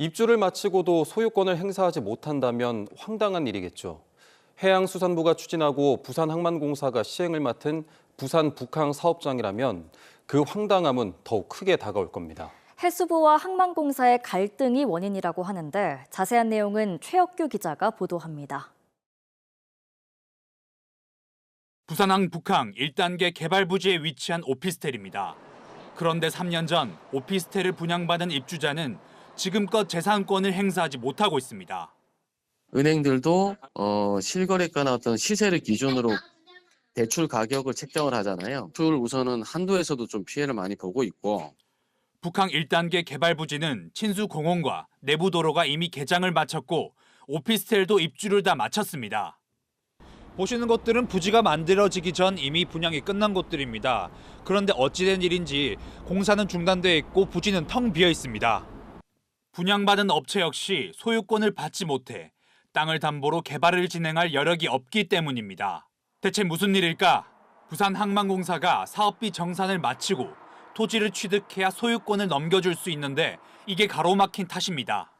입주를 마치고도 소유권을 행사하지 못한다면 황당한 일이겠죠. 해양수산부가 추진하고 부산항만공사가 시행을 맡은 부산 북항 사업장이라면 그 황당함은 더욱 크게 다가올 겁니다. 해수부와 항만공사의 갈등이 원인이라고 하는데 자세한 내용은 최혁규 기자가 보도합니다. 부산항 북항 1단계 개발 부지에 위치한 오피스텔입니다. 그런데 3년 전 오피스텔을 분양받은 입주자는 지금껏 재산권을 행사하지 못하고 있습니다. 은행들도 어, 실거래가나 어떤 시세를 기준으로 대출 가격을 책정을 하잖아요. 출 우선은 한도에서도 좀 피해를 많이 보고 있고 북항 1단계 개발 부지는 친수 공원과 내부 도로가 이미 개장을 마쳤고 오피스텔도 입주를 다 마쳤습니다. 보시는 곳들은 부지가 만들어지기 전 이미 분양이 끝난 곳들입니다. 그런데 어찌된 일인지 공사는 중단돼 있고 부지는 텅 비어 있습니다. 분양받은 업체 역시 소유권을 받지 못해 땅을 담보로 개발을 진행할 여력이 없기 때문입니다. 대체 무슨 일일까? 부산항만공사가 사업비 정산을 마치고 토지를 취득해야 소유권을 넘겨줄 수 있는데 이게 가로막힌 탓입니다.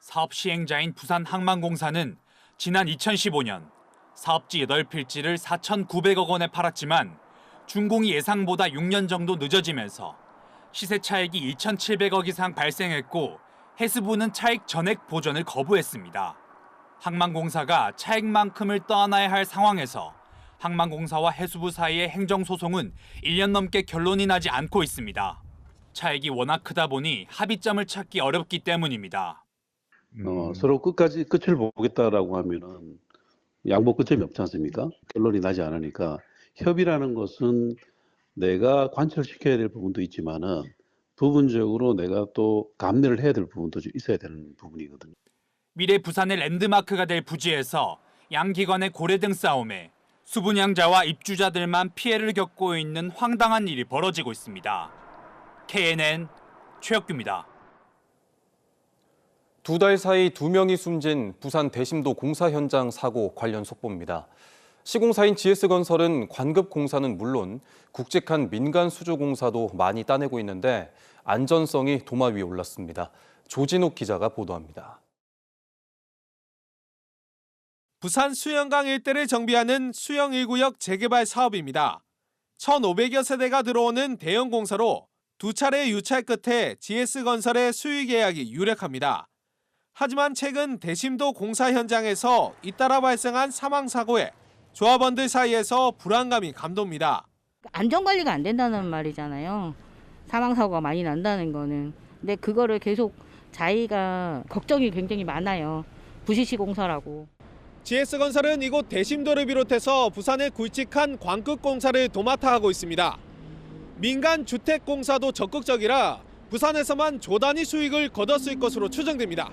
사업 시행자인 부산항만공사는 지난 2015년 사업지 8필지를 4,900억 원에 팔았지만 준공이 예상보다 6년 정도 늦어지면서 시세 차익이 2,700억 이상 발생했고 해수부는 차익 전액 보전을 거부했습니다. 항만공사가 차익만큼을 떠안아야 할 상황에서 항만공사와 해수부 사이의 행정소송은 1년 넘게 결론이 나지 않고 있습니다. 차익이 워낙 크다 보니 합의점을 찾기 어렵기 때문입니다. 어, 서로 끝까지 끝을 보겠다라고 하면은 양보 끝점이 없지 않습니까? 결론이 나지 않으니까 협의라는 것은 내가 관철시켜야 될 부분도 있지만은 부분적으로 내가 또 감내를 해야 될 부분도 좀 있어야 되는 부분이거든요. 미래 부산의 랜드마크가 될 부지에서 양기관의 고래 등 싸움에 수분양자와 입주자들만 피해를 겪고 있는 황당한 일이 벌어지고 있습니다. KNN 최혁규입니다. 두 달 사이 두 명이 숨진 부산 대심도 공사 현장 사고 관련 속보입니다. 시공사인 GS건설은 관급 공사는 물론 굵직한 민간 수조 공사도 많이 따내고 있는데 안전성이 도마 위에 올랐습니다. 조진욱 기자가 보도합니다. 부산 수영강 일대를 정비하는 수영 1구역 재개발 사업입니다. 1,500여 세대가 들어오는 대형 공사로 두 차례 유찰 끝에 GS건설의 수의 계약이 유력합니다. 하지만 최근 대심도 공사 현장에서 잇따라 발생한 사망 사고에 조합원들 사이에서 불안감이 감돕니다. 안전 관리가 안 된다는 말이잖아요. 사망 사고가 많이 난다는 거는. 근데 그거를 계속 자기가 걱정이 굉장히 많아요. 부시시 공사라고. GS건설은 이곳 대심도를 비롯해서 부산의 굵직한 광급 공사를 도맡아 하고 있습니다. 민간 주택 공사도 적극적이라 부산에서만 조단위 수익을 거뒀을 것으로 추정됩니다.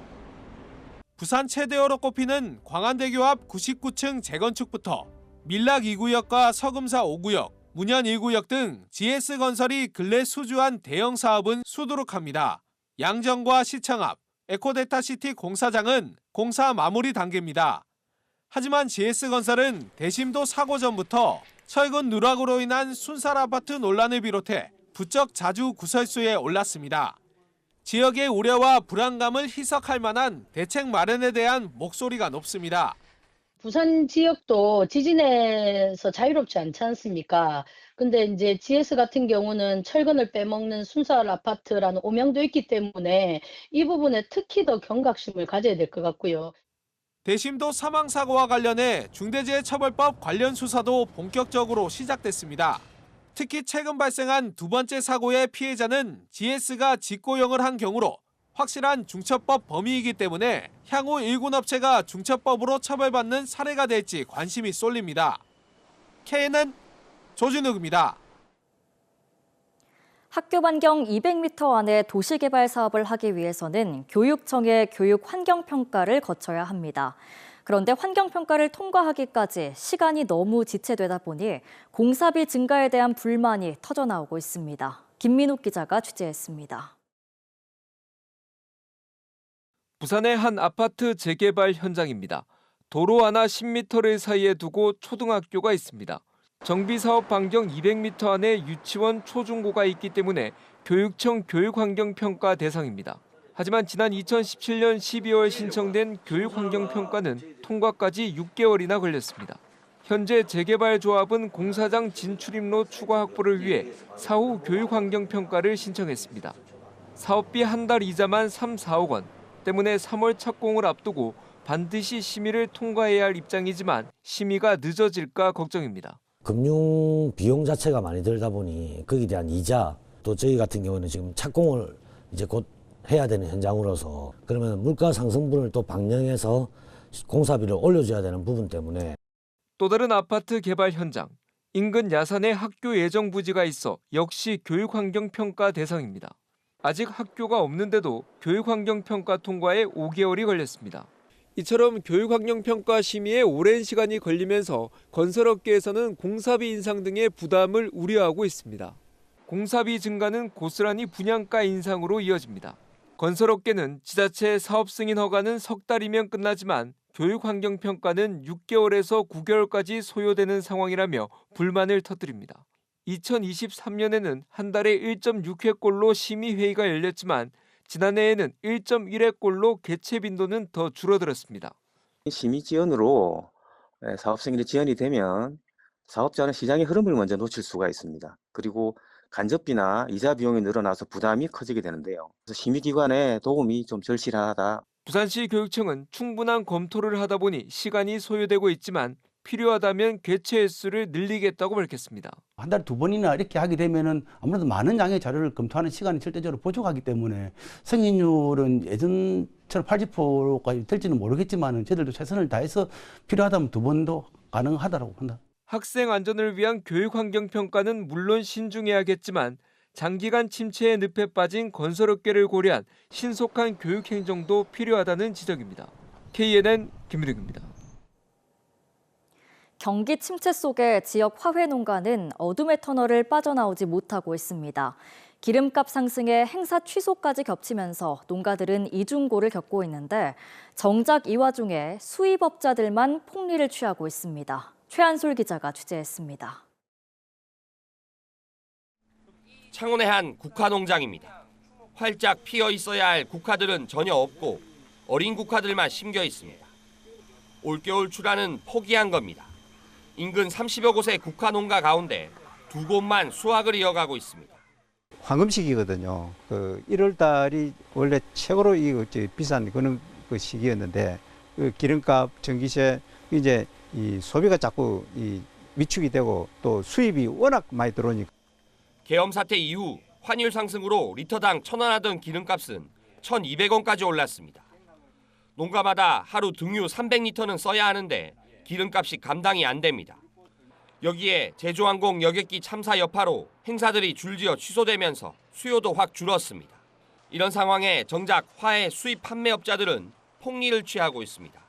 부산 최대어로 꼽히는 광안대교 앞 99층 재건축부터 밀락 2구역과 서금사 5구역, 문현 1구역 등 GS건설이 근래 수주한 대형 사업은 수두룩합니다. 양정과 시청 앞 에코데타시티 공사장은 공사 마무리 단계입니다. 하지만 GS건설은 대심도 사고 전부터 철근 누락으로 인한 순살 아파트 논란을 비롯해 부쩍 자주 구설수에 올랐습니다. 지역의 우려와 불안감을 희석할 만한 대책 마련에 대한 목소리가 높습니다. 부산 지역도 지진에서 자유롭지 않지 않습니까? 근데 이제 GS 같은 경우는 철근을 빼먹는 순살 아파트라는 오명도 있기 때문에 이 부분에 특히 더 경각심을 가져야 될 것 같고요. 대심도 사망 사고와 관련해 중대재해처벌법 관련 수사도 본격적으로 시작됐습니다. 특히 최근 발생한 두 번째 사고의 피해자는 GS가 직고형을 한 경우로 확실한 중첩법 범위이기 때문에 향후 일군 업체가 중첩법으로 처벌받는 사례가 될지 관심이 쏠립니다. K는 조준욱입니다. 학교 반경 200m 안에 도시개발 사업을 하기 위해서는 교육청의 교육 환경평가를 거쳐야 합니다. 그런데 환경평가를 통과하기까지 시간이 너무 지체되다 보니 공사비 증가에 대한 불만이 터져나오고 있습니다. 김민욱 기자가 취재했습니다. 부산의 한 아파트 재개발 현장입니다. 도로 하나 10m를 사이에 두고 초등학교가 있습니다. 정비 사업 반경 200m 안에 유치원 초중고가 있기 때문에 교육청 교육환경평가 대상입니다. 하지만 지난 2017년 12월 신청된 교육환경평가는 통과까지 6개월이나 걸렸습니다. 현재 재개발 조합은 공사장 진출입로 추가 확보를 위해 사후 교육환경평가를 신청했습니다. 사업비 한 달 이자만 3, 4억 원 때문에 3월 착공을 앞두고 반드시 심의를 통과해야 할 입장이지만 심의가 늦어질까 걱정입니다. 금융 비용 자체가 많이 들다 보니 거기에 대한 이자 또 저희 같은 경우는 지금 착공을 이제 곧 해야 되는 현장으로서 그러면 물가 상승분을 또 방영해서 공사비를 올려줘야 되는 부분 때문에 또 다른 아파트 개발 현장. 인근 야산에 학교 예정 부지가 있어 역시 교육환경평가 대상입니다. 아직 학교가 없는데도 교육환경평가 통과에 5개월이 걸렸습니다. 이처럼 교육환경평가 심의에 오랜 시간이 걸리면서 건설업계에서는 공사비 인상 등의 부담을 우려하고 있습니다. 공사비 증가는 고스란히 분양가 인상으로 이어집니다. 건설업계는 지자체 사업 승인 허가는 석 달이면 끝나지만 교육 환경 평가는 6개월에서 9개월까지 소요되는 상황이라며 불만을 터뜨립니다. 2023년에는 한 달에 1.6회꼴로 심의회의가 열렸지만 지난해에는 1.1회꼴로 개최 빈도는 더 줄어들었습니다. 심의 지연으로 예, 사업 승인이 지연이 되면 사업자는 시장의 흐름을 먼저 놓칠 수가 있습니다. 그리고 간접비나 이자 비용이 늘어나서 부담이 커지게 되는데요. 그래서 심의기관의 도움이 좀 절실하다. 부산시 교육청은 충분한 검토를 하다 보니 시간이 소요되고 있지만 필요하다면 개최 횟수를 늘리겠다고 밝혔습니다. 한 달에 두 번이나 이렇게 하게 되면은 아무래도 많은 양의 자료를 검토하는 시간이 절대적으로 부족하기 때문에 승인율은 예전처럼 80%까지 될지는 모르겠지만은 저희들도 최선을 다해서 필요하다면 두 번도 가능하다라고 한다. 학생 안전을 위한 교육 환경 평가는 물론 신중해야겠지만 장기간 침체의 늪에 빠진 건설업계를 고려한 신속한 교육 행정도 필요하다는 지적입니다. KNN 김민욱입니다. 경기 침체 속에 지역 화훼 농가는 어둠의 터널을 빠져나오지 못하고 있습니다. 기름값 상승에 행사 취소까지 겹치면서 농가들은 이중고를 겪고 있는데 정작 이 와중에 수입업자들만 폭리를 취하고 있습니다. 최한솔 기자가 취재했습니다. 창원의 한 국화 농장입니다. 활짝 피어 있어야 할 국화들은 전혀 없고 어린 국화들만 심겨 있습니다. 올겨울 출하는 포기한 겁니다. 인근 30여 곳의 국화 농가 가운데 두 곳만 수확을 이어가고 있습니다. 황금 시기거든요. 그 1월 달이 원래 최고로 이 어째 비싼 그런 그 시기였는데 그 기름값, 전기세 이제 이 소비가 자꾸 이 위축이 되고 또 수입이 워낙 많이 들어오니까 계엄 사태 이후 환율 상승으로 리터당 1,000원 하던 기름값은 1,200원까지 올랐습니다. 농가마다 하루 등유 300리터는 써야 하는데 기름값이 감당이 안 됩니다. 여기에 제주항공 여객기 참사 여파로 행사들이 줄지어 취소되면서 수요도 확 줄었습니다. 이런 상황에 정작 화해 수입 판매업자들은 폭리를 취하고 있습니다.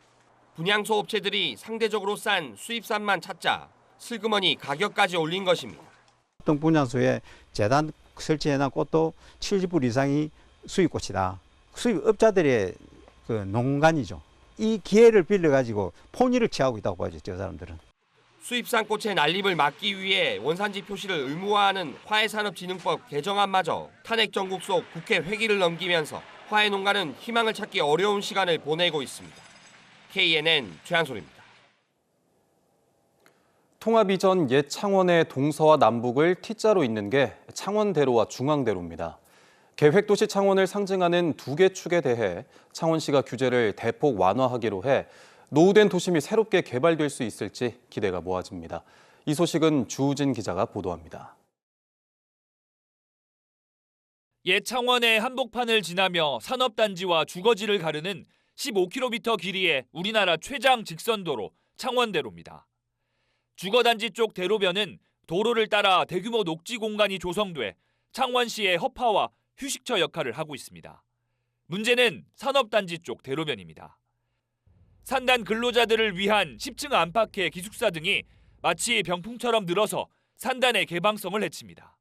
분양소 업체들이 상대적으로 싼 수입산만 찾자 슬그머니 가격까지 올린 것입니다. 어떤 분야소에 재단 설치해놓은 꽃도 70불 이상이 수입꽃이다. 수입업자들의 그 농간이죠. 이 기회를 빌려가지고 폭리를 취하고 있다고 봐야죠, 저 사람들은. 수입산 꽃의 난립을 막기 위해 원산지 표시를 의무화하는 화해산업진흥법 개정안마저 탄핵 정국 속 국회 회기를 넘기면서 화해 농가는 희망을 찾기 어려운 시간을 보내고 있습니다. KNN 최한솔입니다. 통합 이전 옛 창원의 동서와 남북을 T자로 잇는 게 창원대로와 중앙대로입니다. 계획도시 창원을 상징하는 두 개 축에 대해 창원시가 규제를 대폭 완화하기로 해 노후된 도심이 새롭게 개발될 수 있을지 기대가 모아집니다. 이 소식은 주우진 기자가 보도합니다. 옛 창원의 한복판을 지나며 산업단지와 주거지를 가르는 15km 길이의 우리나라 최장 직선도로 창원대로입니다. 주거단지 쪽 대로변은 도로를 따라 대규모 녹지 공간이 조성돼 창원시의 허파와 휴식처 역할을 하고 있습니다. 문제는 산업단지 쪽 대로변입니다. 산단 근로자들을 위한 10층 안팎의 기숙사 등이 마치 병풍처럼 늘어서 산단의 개방성을 해칩니다.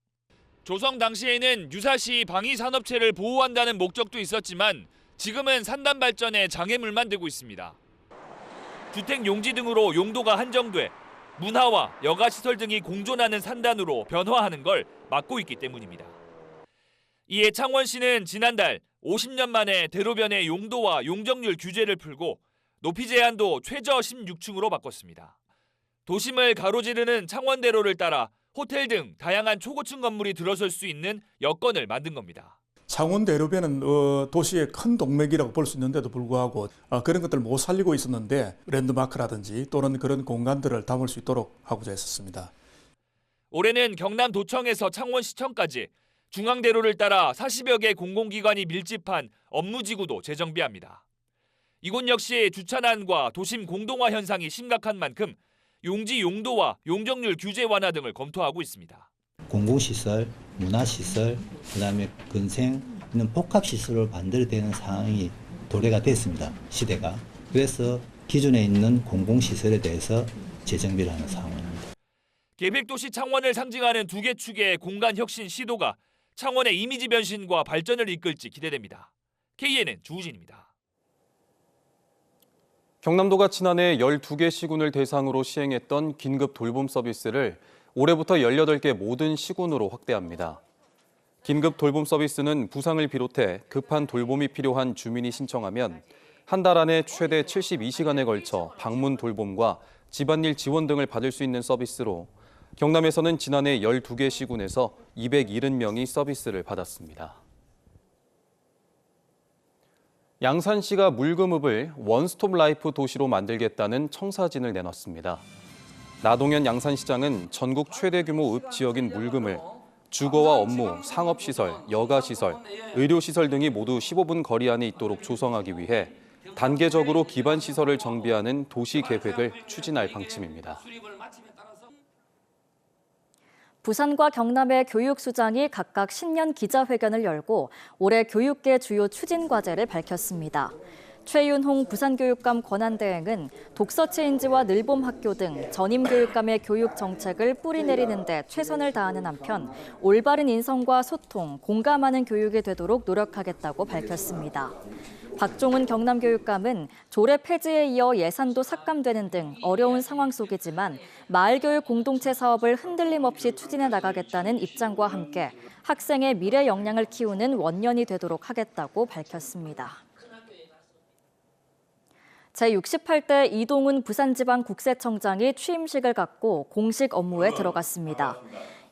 조성 당시에는 유사시 방위 산업체를 보호한다는 목적도 있었지만 지금은 산단 발전에 장애물만 되고 있습니다. 주택 용지 등으로 용도가 한정돼 문화와 여가 시설 등이 공존하는 산단으로 변화하는 걸 막고 있기 때문입니다. 이에 창원시는 지난달 50년 만에 대로변의 용도와 용적률 규제를 풀고 높이 제한도 최저 16층으로 바꿨습니다. 도심을 가로지르는 창원대로를 따라 호텔 등 다양한 초고층 건물이 들어설 수 있는 여건을 만든 겁니다. 창원 대로변은 어, 도시의 큰 동맥이라고 볼 수 있는데도 불구하고 어, 그런 것들을 못 살리고 있었는데 랜드마크라든지 또는 그런 공간들을 담을 수 있도록 하고자 했었습니다. 올해는 경남도청에서 창원시청까지 중앙대로를 따라 40여 개 공공기관이 밀집한 업무지구도 재정비합니다. 이곳 역시 주차난과 도심 공동화 현상이 심각한 만큼 용지 용도와 용적률 규제 완화 등을 검토하고 있습니다. 공공시설, 문화시설, 그 다음에 근생 있는 복합시설로 만들어되는 상황이 도래가 됐습니다. 시대가. 그래서 기존에 있는 공공시설에 대해서 재정비를 하는 상황입니다. 계획도시 창원을 상징하는 두 개 축의 공간 혁신 시도가 창원의 이미지 변신과 발전을 이끌지 기대됩니다. KNN 주우진입니다. 경남도가 지난해 12개 시군을 대상으로 시행했던 긴급 돌봄 서비스를 올해부터 18개 모든 시군으로 확대합니다. 긴급 돌봄 서비스는 부상을 비롯해 급한 돌봄이 필요한 주민이 신청하면 한 달 안에 최대 72시간에 걸쳐 방문 돌봄과 집안일 지원 등을 받을 수 있는 서비스로 경남에서는 지난해 12개 시군에서 270명이 서비스를 받았습니다. 양산시가 물금읍을 원스톱 라이프 도시로 만들겠다는 청사진을 내놨습니다. 나동현 양산시장은 전국 최대 규모 읍 지역인 물금을 주거와 업무, 상업시설, 여가시설, 의료시설 등이 모두 15분 거리 안에 있도록 조성하기 위해 단계적으로 기반시설을 정비하는 도시 계획을 추진할 방침입니다. 부산과 경남의 교육수장이 각각 신년 기자회견을 열고 올해 교육계 주요 추진 과제를 밝혔습니다. 최윤홍 부산교육감 권한대행은 독서 체인지와 늘봄 학교 등 전임 교육감의 교육 정책을 뿌리내리는 데 최선을 다하는 한편 올바른 인성과 소통, 공감하는 교육이 되도록 노력하겠다고 밝혔습니다. 박종훈 경남교육감은 조례 폐지에 이어 예산도 삭감되는 등 어려운 상황 속이지만 마을교육 공동체 사업을 흔들림 없이 추진해 나가겠다는 입장과 함께 학생의 미래 역량을 키우는 원년이 되도록 하겠다고 밝혔습니다. 제68대 이동훈 부산지방국세청장이 취임식을 갖고 공식 업무에 들어갔습니다.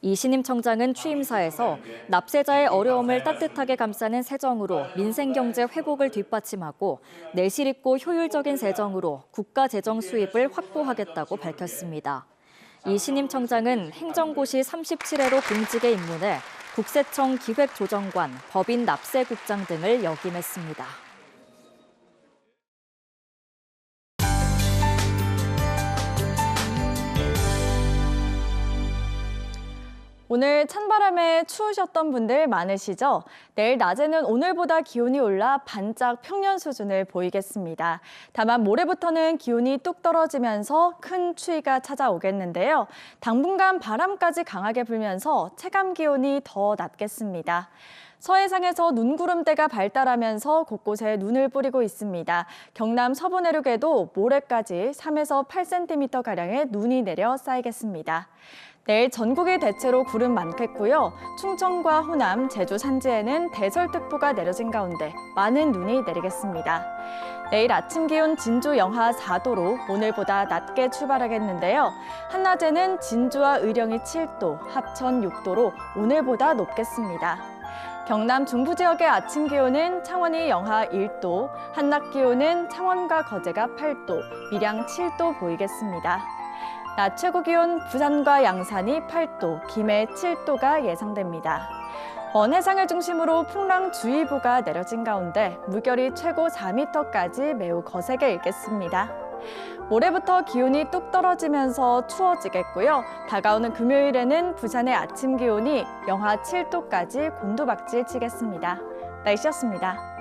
이 신임 청장은 취임사에서 납세자의 어려움을 따뜻하게 감싸는 세정으로 민생 경제 회복을 뒷받침하고 내실 있고 효율적인 세정으로 국가 재정 수입을 확보하겠다고 밝혔습니다. 이 신임 청장은 행정고시 37회로 공직에 입문해 국세청 기획조정관, 법인 납세국장 등을 역임했습니다. 오늘 찬바람에 추우셨던 분들 많으시죠? 내일 낮에는 오늘보다 기온이 올라 반짝 평년 수준을 보이겠습니다. 다만 모레부터는 기온이 뚝 떨어지면서 큰 추위가 찾아오겠는데요. 당분간 바람까지 강하게 불면서 체감 기온이 더 낮겠습니다. 서해상에서 눈구름대가 발달하면서 곳곳에 눈을 뿌리고 있습니다. 경남 서부 내륙에도 모레까지 3에서 8cm가량의 눈이 내려 쌓이겠습니다. 내일 전국이 대체로 구름 많겠고요. 충청과 호남, 제주 산지에는 대설특보가 내려진 가운데 많은 눈이 내리겠습니다. 내일 아침 기온 진주 영하 4도로 오늘보다 낮게 출발하겠는데요. 한낮에는 진주와 의령이 7도, 합천 6도로 오늘보다 높겠습니다. 경남 중부 지역의 아침 기온은 창원이 영하 1도, 한낮 기온은 창원과 거제가 8도, 밀양 7도 보이겠습니다. 낮 최고 기온 부산과 양산이 8도, 김해 7도가 예상됩니다. 먼 해상을 중심으로 풍랑주의보가 내려진 가운데 물결이 최고 4m까지 매우 거세게 일겠습니다. 모레부터 기온이 뚝 떨어지면서 추워지겠고요. 다가오는 금요일에는 부산의 아침 기온이 영하 7도까지 곤두박질 치겠습니다. 날씨였습니다.